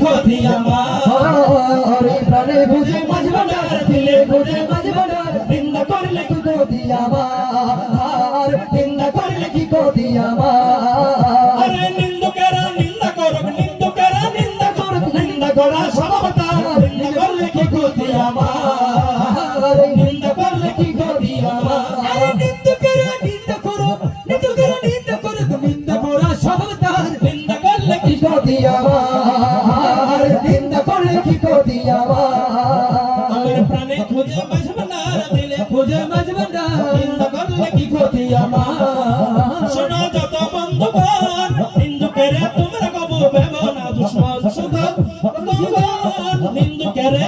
ক্ষতি আমার প্রাণে বুঝে মাঝ ভান্ডার দিলে বুঝে মাঝ ভান্ডার নিন্দা করলে কি গতি আমার নিন্দা করলে কি গতি আমার আরে নিন্দুকেরা নিন্দা করুক নিন্দুকেরা নিন্দা করুক নিন্দা করা স্বভাবতা নিন্দা করলে কি ক্ষতি আমার নিন্দা করলে কি ক্ষতি আমার নিন্দুকেরা নিন্দা করো নিন্দুকেরা নিন্দা করো নিন্দা করা সব নিন্দা করলে কি কি আমার নিন্দা করলে কি গতি আমার আমার প্রাণে খুঁজে মাঝ ভান্ডার দিলে খুঁজে মাঝ ভান্ডার নিন্দা করলে কি ক্ষতি আমার শোনো যত বন্ধুগণ নিন্দুকেরে তোমরা কবু ভেব না দুশ্মন শুধু বন্ধুগণ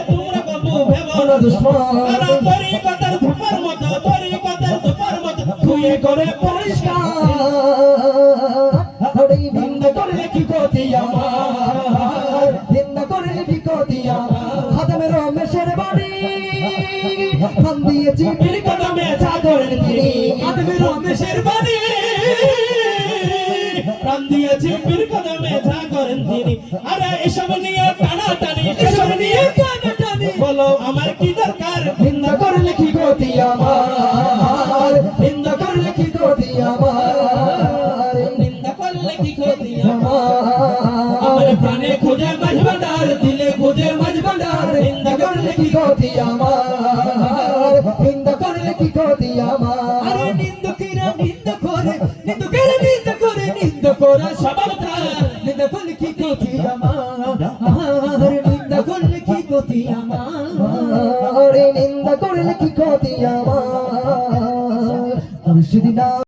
তোমরা কবু ভেব না দুশ্মন আর তরিকতার ধূপার মতো তরিকতার ধূপার মতো ধুয়ে করে পরিষ্কার। নিন্দা করলে কি গতি আমার করলে আমার কি দরকার? নিন্দা করলে কি গতি কি গতি আমার? আমার? প্রাণে খুঁজে মাঝ ভান্ডার দিলে যে মজবন্ডার হিন্দ করলে কি গতি আমার? হিন্দ করলে কি গতি আমার? নিন্দ কিরা নিন্দ করে নিন্দ করে নিন্দ করে নিন্দ করে সবাবতা নিন্দ করলে কি গতি আমার? নিন্দ করলে কি গতি আমার? নিন্দ করলে কি গতি আমার?